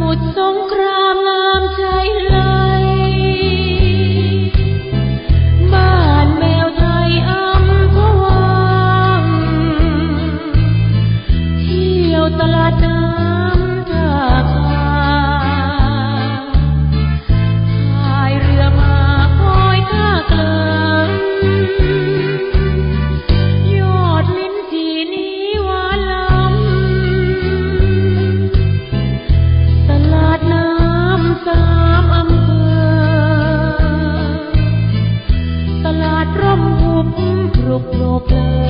มุดสงครามงามใจไหลบ้านแมวไทยอำพวังเที่ยวตลาด គ្រប់គ្រប់ឡើយ